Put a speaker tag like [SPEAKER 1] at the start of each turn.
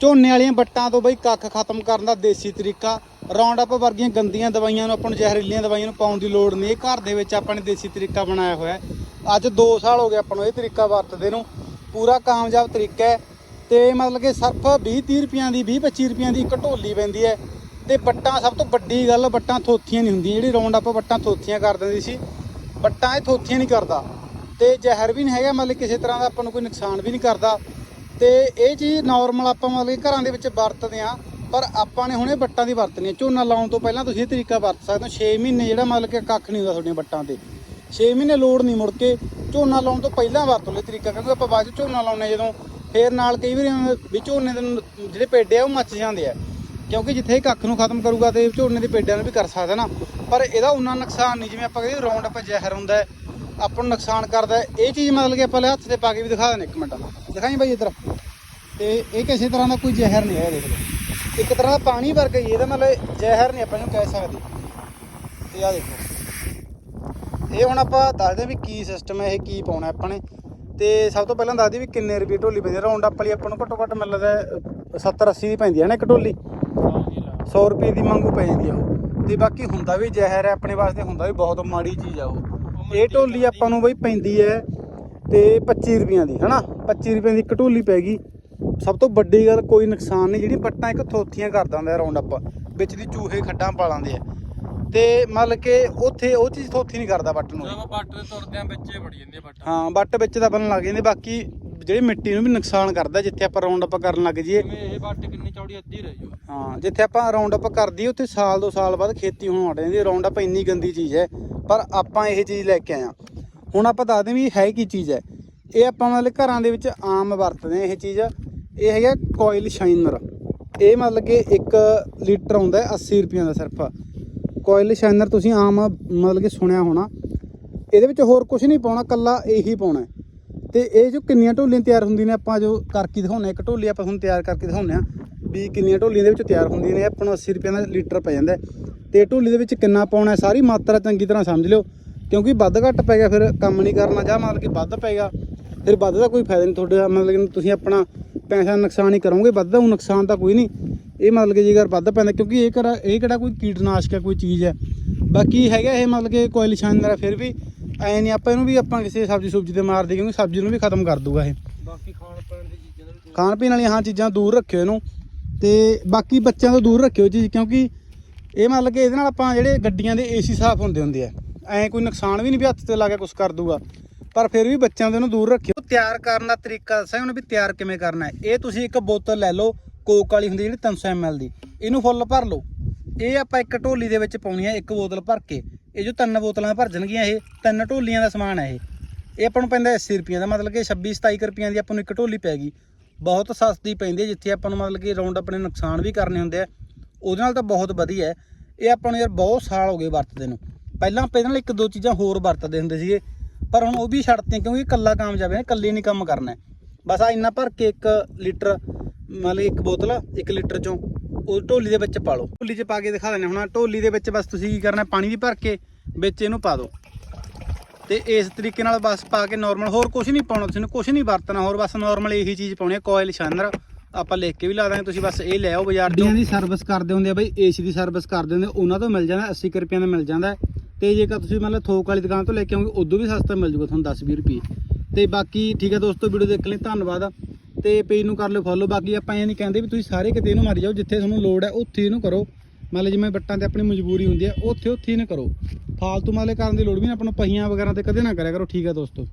[SPEAKER 1] ਝੋਨੇ ਵਾਲੀਆਂ ਵੱਟਾਂ ਤੋਂ ਬਈ ਕੱਖ ਖਤਮ ਕਰਨ ਦਾ ਦੇਸੀ ਤਰੀਕਾ। ਰਾਉਂਡ ਅਪ ਵਰਗੀਆਂ ਗੰਦੀਆਂ ਦਵਾਈਆਂ ਨੂੰ ਆਪਾਂ ਨੂੰ ਜ਼ਹਿਰੀਲੀਆਂ ਦਵਾਈਆਂ ਨੂੰ ਪਾਉਣ ਦੀ ਲੋੜ ਨਹੀਂ। ਇਹ ਘਰ ਦੇ ਵਿੱਚ ਆਪਾਂ ਨੇ ਦੇਸੀ ਤਰੀਕਾ ਬਣਾਇਆ ਹੋਇਆ ਅੱਜ 2 ਸਾਲ ਹੋ ਗਏ ਆਪਾਂ ਨੂੰ ਇਹ ਤਰੀਕਾ ਵਰਤਦੇ ਨੂੰ। ਪੂਰਾ ਕਾਮਯਾਬ ਤਰੀਕਾ ਹੈ। ਤੇ ਮਤਲਬ ਕਿ ਸਿਰਫ 20 30 ਰੁਪਈਆਂ ਦੀ 20 25 ਰੁਪਈਆਂ ਦੀ ਇੱਕ ਢੋਲੀ ਪੈਂਦੀ ਹੈ। ਤੇ ਬੱਟਾਂ ਸਭ ਤੋਂ ਵੱਡੀ ਗੱਲ ਵੱਟਾਂ ਥੋਥੀਆਂ ਨਹੀਂ ਹੁੰਦੀਆਂ। ਜਿਹੜੀ ਰਾਉਂਡ ਅਪ ਵੱਟਾਂ ਥੋਥੀਆਂ ਕਰ ਦਿੰਦੀ ਸੀ, ਬੱਟਾਂ ਇਹ ਥੋਥੀਆਂ ਨਹੀਂ ਕਰਦਾ। ਤੇ ਜ਼ਹਿਰ ਵੀ ਨਹੀਂ ਹੈਗਾ, ਮਤਲਬ ਕਿਸੇ ਤਰ੍ਹਾਂ ਦਾ ਆਪਾਂ ਨੂੰ ਕੋਈ ਨੁਕਸਾਨ ਵੀ ਨਹੀਂ ਕਰਦਾ। ਤੇ ਇਹ ਚੀਜ਼ ਨਾਰਮਲ ਆਪਾਂ ਮਤਲਬ ਕਿ ਘਰਾਂ ਦੇ ਵਿੱਚ ਵਰਤਦੇ ਆ ਪਰ ਆਪਾਂ ਨੇ ਹੁਣ ਇਹ ਬੱਟਾਂ ਦੀ ਵਰਤਣੀ ਹੈ। ਝੋਨਾ ਲਾਉਣ ਤੋਂ ਪਹਿਲਾਂ ਤੁਸੀਂ ਇਹ ਤਰੀਕਾ ਵਰਤ ਸਕਦੇ ਹੋ। 6 ਮਹੀਨੇ ਜਿਹੜਾ ਮਤਲਬ ਕਿ ਕੱਖ ਨਹੀਂ ਹੁੰਦਾ ਤੁਹਾਡੀਆਂ ਬੱਟਾਂ ਤੇ। 6 ਮਹੀਨੇ ਲੋੜ ਨਹੀਂ ਮੁੜ ਕੇ ਝੋਨਾ ਲਾਉਣ ਤੋਂ ਪਹਿਲਾਂ ਵਰਤ ਲਓ ਤਰੀਕਾ, ਕਿਉਂਕਿ ਆਪਾਂ ਬਾਅਦ 'ਚ ਝੋਨਾ ਲਾਉਣੇ ਜਦੋਂ ਫੇਰ ਨਾਲ ਕਈ ਵਾਰੀ ਵੀ ਝੋਨੇ ਦੇ ਜਿਹੜੇ ਪੇਡੇ ਆ ਉਹ ਮੱਚ ਜਾਂਦੇ ਆ। ਕਿਉਂਕਿ ਜਿੱਥੇ ਇਹ ਕੱਖ ਨੂੰ ਖਤਮ ਕਰੂਗਾ ਤੇ ਝੋਨੇ ਦੇ ਪੇਡਿਆਂ ਨੂੰ ਵੀ ਕਰ ਸਕਦਾ ਨਾ। ਪਰ ਇਹਦਾ ਉਨਾ ਨੁਕਸਾਨ ਨਹੀਂ, ਜਿਵੇਂ ਆਪਾਂ ਕਹਿੰਦੇ ਰਾਉਂਡ ਅਪ ਜ਼ਹਿਰ ਹੁੰਦਾ ਆਪਾਂ ਨੂੰ ਨੁਕਸਾਨ ਕਰਦਾ ਇਹ ਚੀਜ਼ ਮਤਲਬ ਕਿ ਆਪਾਂ ਲੈ ਹੱਥ ਤੇ ਪਾ ਕੇ ਵੀ ਦਿਖਾ ਦੇਣ ਇੱਕ ਮਿੰਟ। ਦਿਖਾਈ ਬਾਈ ਇੱਧਰ। ਤੇ ਇਹ ਕਿਸੇ ਤਰ੍ਹਾਂ ਦਾ ਕੋਈ ਜ਼ਹਿਰ ਨਹੀਂ ਹੈ ਦੇਖ ਲਓ ਇੱਕ ਤਰ੍ਹਾਂ ਦਾ ਪਾਣੀ ਵਰਗਾ ਹੀ ਇਹਦਾ ਮਤਲਬ ਜ਼ਹਿਰ ਨਹੀਂ ਆਪਾਂ ਇਹਨੂੰ ਕਹਿ ਸਕਦੇ। ਤੇ ਆ ਦੇਖੋ। ਇਹ ਹੁਣ ਆਪਾਂ ਦੱਸਦੇ ਵੀ ਕੀ ਸਿਸਟਮ ਹੈ, ਇਹ ਕੀ ਪਾਉਣਾ ਆਪਾਂ ਨੇ। ਤੇ ਸਭ ਤੋਂ ਪਹਿਲਾਂ ਦੱਸਦੇ ਵੀ ਕਿੰਨੇ ਰੁਪਏ ਢੋਲੀ ਪੈਂਦੀ ਹੈ। ਰਾਉਂਡ ਅਪ ਵਾਲੀ ਆਪਾਂ ਨੂੰ ਘੱਟੋ ਘੱਟ ਮਿਲ ਲੱਗਦਾ 70 80 ਦੀ ਪੈਂਦੀ ਹੈ ਨਾ ਇੱਕ ਢੋਲੀ? 100 ਰੁਪਏ ਦੀ ਮੰਗੂ ਪੈ ਜਾਂਦੀ ਆ ਉਹ। ਤੇ ਬਾਕੀ ਹੁੰਦਾ ਵੀ ਜ਼ਹਿਰ ਹੈ, ਆਪਣੇ ਵਾਸਤੇ ਹੁੰਦਾ ਵੀ ਬਹੁਤ ਮਾੜੀ ਚੀਜ਼ ਆ ਉਹ। ਇਹ ਢੋਲੀ ਆਪਾਂ ਨੂੰ ਬਈ ਪੈਂਦੀ ਹੈ ਤੇ 25 ਰੁਪਈਆਂ ਦੀ, ਹਨਾ? 25 ਰੁਪਏ ਦੀ ਇੱਕ ਢੋਲੀ ਪੈ ਗਈ। ਸਭ ਤੋਂ ਵੱਡੀ ਗੱਲ ਕੋਈ ਨੁਕਸਾਨ ਨਹੀਂ ਜਿਹੜੀ ਬੱਟਾਂ ਇੱਕ ਥੋਥੀਆਂ ਕਰ ਦਿੰਦਾ ਰਾਉਂਡ ਅਪ ਵਿੱਚ ਦੀ ਚੂਹੇ ਖੱਡਾਂ ਪਾ ਲਾਂਦੇ ਆ। ਤੇ ਮਤਲਬ ਕਿ ਉੱਥੇ ਉਹ ਚੀਜ਼ ਥੋਥੀ ਨਹੀਂ ਕਰਦਾ ਬੱਟ ਨੂੰ।
[SPEAKER 2] ਜਦੋਂ ਬੱਟ ਤੇ ਤੁਰਦੇ ਆ ਵਿੱਚੇ ਵੜੀ ਜਾਂਦੀ ਆ ਬੱਟ
[SPEAKER 1] ਹਾਂ ਬੱਟ ਵਿੱਚ ਤਾਂ ਬਣਨ ਲੱਗ ਜਾਂਦੇ ਬਾਕੀ ਜਿਹੜੀ ਮਿੱਟੀ ਨੂੰ ਵੀ ਨੁਕਸਾਨ ਕਰਦਾ ਜਿੱਥੇ ਆਪਾਂ ਰਾਉਂਡ ਅਪ ਕਰਨ ਲੱਗ ਜਾਈਏ।
[SPEAKER 2] ਜਿਵੇਂ ਇਹ ਬੱਟ ਕਿੰਨੀ ਚੌੜੀ ਅੱਧੀ ਰਹਿ ਜੂ।
[SPEAKER 1] ਹਾਂ ਜਿੱਥੇ ਆਪਾਂ ਰਾਉਂਡ ਅਪ ਕਰਦੀ ਉੱਥੇ ਸਾਲ ਦੋ ਸਾਲ ਬਾਅਦ ਖੇਤੀ ਹੋਣ ਹਟ ਜਾਂਦੀ ਰਾਉਂਡ ਅਪ ਇੰਨੀ ਗੰਦੀ ਚੀਜ਼ ਹੈ ਪਰ ਆਪਾਂ ਇਹ ਚੀਜ਼ ਲੈ ਕੇ ਆਏ ਹਾਂ। ਹੁਣ ਆਪਾਂ ਦੱਸਦੇ ਵੀ ਹੈ ਕੀ ਚੀਜ਼ ਹੈ? ਇਹ ਆਪਾਂ ਮਤਲਬ ਘਰਾਂ ਦੇ ਵਿੱਚ ਆਮ ਵਰਤਦੇ ਹਾਂ ਇਹ ਚੀਜ਼। ਇਹ ਹੈਗਾ ਕੋਇਲ ਸ਼ਾਈਨਰ ਇਹ ਮਤਲਬ ਕਿ 1 ਲੀਟਰ ਆਉਂਦਾ ਹੈ 80 ਰੁਪਈਆਂ ਦਾ ਸਿਰਫ। ਕੋਇਲ ਸ਼ਾਈਨਰ ਤੁਸੀਂ ਆਮ ਮਤਲਬ ਕਿ ਸੁਣਿਆ ਹੋਣਾ। ਇਹਦੇ ਵਿੱਚ ਹੋਰ ਕੁਝ ਨਹੀਂ ਪਾਉਣਾ ਕੱਲਾ ਇਹੀ ਪਾਉਣਾ ਹੈ। ਤੇ ਇਹ ਜੋ ਕਿੰਨੀਆਂ ਢੋਲੀਆਂ ਤਿਆਰ ਹੁੰਦੀਆਂ ਨੇ, ਆਪਾਂ ਜੋ ਕਰਕੇ ਦਿਖਾਉਂਦੇ ਇੱਕ ਢੋਲੀ ਆਪਾਂ ਤੁਹਾਨੂੰ ਤਿਆਰ ਕਰਕੇ ਦਿਖਾਉਂਦੇ ਆ ਵੀ ਕਿੰਨੀਆਂ ਢੋਲੀਆਂ ਦੇ ਵਿੱਚ ਤਿਆਰ ਹੁੰਦੀਆਂ ਨੇ। ਆਪਾਂ ਨੂੰ 80 ਰੁਪਏ ਦਾ ਲੀਟਰ ਪੈ ਜਾਂਦਾ ਹੈ। ਤੇ ਢੋਲੀ ਦੇ ਵਿੱਚ ਕਿੰਨਾ ਪਾਉਣਾ ਸਾਰੀ ਮਾਤਰਾ ਚੰਗੀ ਤਰ੍ਹਾਂ ਸਮਝ ਲਿਓ। ਕਿਉਂਕਿ ਵੱਧ ਘੱਟ ਪੈ ਗਿਆ, ਫਿਰ ਕੰਮ ਨਹੀਂ ਕਰਨਾ ਜਾਂ ਮਤਲਬ ਕਿ ਵੱਧ ਪਏਗਾ ਫਿਰ ਵੱਧ ਦਾ ਕੋਈ ਫਾਇਦਾ ਨਹੀਂ। ਤੁਹਾਡੇ ਮਤਲਬ ਕਿ ਤੁਸੀਂ ਆਪਣਾ ਪੈਸਾ ਨੁਕਸਾਨ ਹੀ ਕਰੋਗੇ ਵੱਧ ਦਾ ਊਂ ਨੁਕਸਾਨ ਤਾਂ ਕੋਈ ਨਹੀਂ। ਇਹ ਮਤਲਬ ਕਿ ਜੇਕਰ ਵੱਧ ਪੈਂਦਾ ਕਿਉਂਕਿ ਇਹ ਕਿਹੜਾ ਇਹ ਕਿਹੜਾ ਕੋਈ ਕੀਟਨਾਸ਼ਕ ਹੈ ਕੋਈ ਚੀਜ਼ ਹੈ। ਬਾਕੀ ਹੈਗਾ ਇਹ ਮਤਲਬ ਕਿ ਕੋਇਲ ਸ਼ਾਨਦਾਰ ਫਿਰ ਵੀ ਐ ਨਹੀਂ ਆਪਾਂ ਇਹਨੂੰ ਵੀ ਆਪਾਂ ਕਿਸੇ ਸਬਜ਼ੀ ਸੁਬਜ਼ੀ ਤੇ ਮਾਰਦੇ ਕਿਉਂਕਿ ਸਬਜ਼ੀ ਨੂੰ ਵੀ ਖਤਮ ਕਰ ਦੂਗਾ ਇਹ।
[SPEAKER 2] ਬਾਕੀ ਖਾਣ ਪੀਣ ਦੀ ਚੀਜ਼ਾਂ ਦਾ ਵੀ
[SPEAKER 1] ਖਾਣ ਪੀਣ ਵਾਲੀਆਂ ਹਾਂ ਚੀਜ਼ਾਂ ਦੂਰ ਰੱਖਿਓ ਇਹਨੂੰ। ਤੇ ਬਾਕੀ ਬੱਚਿਆਂ ਤੋਂ ਦੂਰ ਰੱਖਿਓ ਚੀਜ਼ ਕਿਉਂਕਿ ਇਹ ਮਤਲਬ ਕਿ ਇਹਦੇ ਨਾਲ ਆਪਾਂ ਜਿਹੜੇ ਗੱਡੀਆਂ ਦੇ ਏਸੀ ਸਾਫ਼ ਹੁੰਦੇ ਹੁੰਦੇ ਆ ਐ ਕੋਈ ਨੁਕਸਾਨ ਵੀ ਨਹੀਂ ਵੀ ਹੱਥ ਤੇ ਲਾ ਕੇ ਕੁਝ ਕਰ ਦੂਗਾ ਪਰ ਫਿਰ ਵੀ ਬੱਚਿਆਂ ਦੇ ਉਹਨੂੰ ਦੂਰ ਰੱਖਿਓ। ਤਿਆਰ ਕਰਨ ਦਾ ਤਰੀਕਾ ਦੱਸਾਂ ਉਹਨੇ ਵੀ ਤਿਆਰ ਕਿਵੇਂ ਕਰਨਾ ਹੈ। ਇਹ ਤੁਸੀਂ ਇੱਕ ਬੋਤਲ ਲੈ ਲਓ, ਕੋਕ ਵਾਲੀ ਹੁੰਦੀ ਜਿਹੜੀ 300 ml ਦੀ। ਇਹਨੂੰ ਫੁੱਲ ਭਰ ਲਓ। ਇਹ ਆਪਾਂ ਇੱਕ ਢੋਲੀ ਦੇ ਵਿੱਚ ਪਾਉਣੀ ਹੈ, ਇੱਕ ਬੋਤਲ ਭਰ ਕੇ। ਇਹ ਜੋ ਤਿੰਨ ਬੋਤਲਾਂ ਭਰ ਜਾਣਗੀਆਂ, ਇਹ ਤਿੰਨ ਢੋਲੀਆਂ ਦਾ ਸਮਾਨ ਹੈ ਇਹ। ਇਹ ਆਪਾਂ ਨੂੰ ਪੈਂਦਾ 80 ਰੁਪਈਆਂ ਦਾ, ਮਤਲਬ ਕਿ 26 27 ਰੁਪਈਆਂ ਦੀ ਆਪਾਂ ਨੂੰ ਇੱਕ ਢੋਲੀ ਪੈ ਗਈ। ਬਹੁਤ ਸਸਤੀ ਪੈਂਦੀ ਹੈ, ਜਿੱਥੇ ਆਪਾਂ ਨੂੰ ਮਤਲਬ ਕਿ ਰਾਉਂਡ ਆਪਣੇ ਨੁਕਸਾਨ ਵੀ ਕਰਨੇ ਹੁੰਦੇ ਆ। ਉਹਦੇ ਨਾਲ ਤਾਂ ਬਹੁਤ ਵਧੀਆ ਹੈ। ਇਹ ਆਪਾਂ ਨੂੰ ਯਾਰ ਬਹੁਤ ਸਾਲ ਹੋ ਗਏ ਵਰਤਦੇ ਨੂੰ। ਪਹਿਲਾਂ ਆਪਾਂ ਇਹਦੇ ਨਾਲ ਇੱਕ ਦੋ ਚੀਜ਼ਾਂ ਹੋਰ ਵਰਤਦੇ ਹੁੰਦੇ ਸੀਗੇ। ਪਰ ਹੁਣ ਉਹ ਵੀ ਛੱਡਤੀਆਂ ਕਿਉਂਕਿ ਇਕੱਲਾ ਕਾਮਯਾਬ ਹੈ, ਇਕੱਲੇ ਨਹੀਂ ਕੰਮ ਕਰਨਾ ਬਸ ਆ ਇੰਨਾ ਭਰ ਕੇ 1 ਲੀਟਰ, ਮਤਲਬ ਇੱਕ ਬੋਤਲ 1 ਲੀਟਰ ਚੋਂ ਉਹ ਢੋਲੀ ਦੇ ਵਿੱਚ ਪਾ ਲਓ। ਢੋਲੀ 'ਚ ਪਾ ਕੇ ਦਿਖਾ ਦਿੰਦੇ ਹੁਣ। ਢੋਲੀ ਦੇ ਵਿੱਚ ਬਸ ਤੁਸੀਂ ਕੀ ਕਰਨਾ, ਪਾਣੀ ਦੀ ਭਰ ਕੇ ਵਿੱਚ ਇਹਨੂੰ ਪਾ ਦਿਓ। ਤੇ ਇਸ ਤਰੀਕੇ ਨਾਲ ਬਸ ਪਾ ਕੇ ਨਾਰਮਲ ਹੋਰ ਕੁਝ ਨਹੀਂ ਪਾਉਣਾ ਤੁਸੀਂ ਨੇ ਕੁਝ ਨਹੀਂ ਵਰਤਣਾ। ਹੋਰ ਬਸ ਨਾਰਮਲ ਇਹੀ ਚੀਜ਼ ਪਾਉਣੀ ਹੈ ਕੋਇਲ ਸ਼ਾਨਰ ਆਪਾਂ ਲਿਖ ਕੇ ਵੀ ਲਾ ਦਾਂਗੇ। ਤੁਸੀਂ ਬਸ ਇਹ ਲੈ ਆਓ ਬਾਜ਼ਾਰ ਤੋਂ ਦੀ ਸਰਵਿਸ ਕਰਦੇ ਹੁੰਦੇ ਆ ਬਈ ਏਸੀ ਦੀ ਸਰਵਿਸ ਕਰਦੇ ਹੁੰਦੇ ਉਹਨਾਂ ਤੋਂ ਮਿਲ ਜਾਂਦਾ 80 ਕੁ ਰੁਪਈਆਂ ਦਾ ਮਿਲ ਜਾਂਦਾ ਤੇ ਜੇਕਰ ਤੁਸੀਂ ਮਤਲਬ ਥੋਕ ਵਾਲੀ ਦੁਕਾਨ ਤੋਂ ਲੈ ਕੇ ਆਉਂਗੇ ਉਦੋਂ ਵੀ ਸਸਤਾ ਮਿਲ ਜੂਗਾ ਤੁਹਾਨੂੰ 10 20 ਰੁਪਏ। ਤੇ ਬਾਕੀ ਠੀਕ ਹੈ ਦੋਸਤੋ, ਵੀਡੀਓ ਦੇਖ ਲਈ, ਧੰਨਵਾਦ। ਤੇ ਪੇਜ ਨੂੰ ਕਰ ਲਿਓ ਫੋਲੋ ਬਾਕੀ ਆਪਾਂ ਇਹ ਨਹੀਂ ਕਹਿੰਦੇ ਵੀ ਤੁਸੀਂ ਸਾਰੇ ਕਿਤੇ ਇਹਨੂੰ ਮਾਰੀ ਜਾਓ, ਜਿੱਥੇ ਤੁਹਾਨੂੰ ਲੋੜ ਹੈ, ਉੱਥੇ ਇਹਨੂੰ ਕਰੋ। ਮਤਲਬ ਜਿਵੇਂ ਬੱਟਾਂ ਤੇ ਆਪਣੀ ਮਜਬੂਰੀ ਹੁੰਦੀ ਹੈ ਉੱਥੇ ਉੱਥੇ ਇਹਨੂੰ ਕਰੋ। ਫਾਲਤੂ ਮਤਲਬ ਕਰਨ ਦੀ ਲੋੜ ਵੀ ਨਾ ਆਪਾਂ ਨੂੰ ਪਹੀਆਂ ਵਗੈਰਾ ਤੇ ਕਦੇ ਨਾ ਕਰਿਆ ਕਰੋ, ਠੀਕ ਹੈ ਦੋਸਤੋ।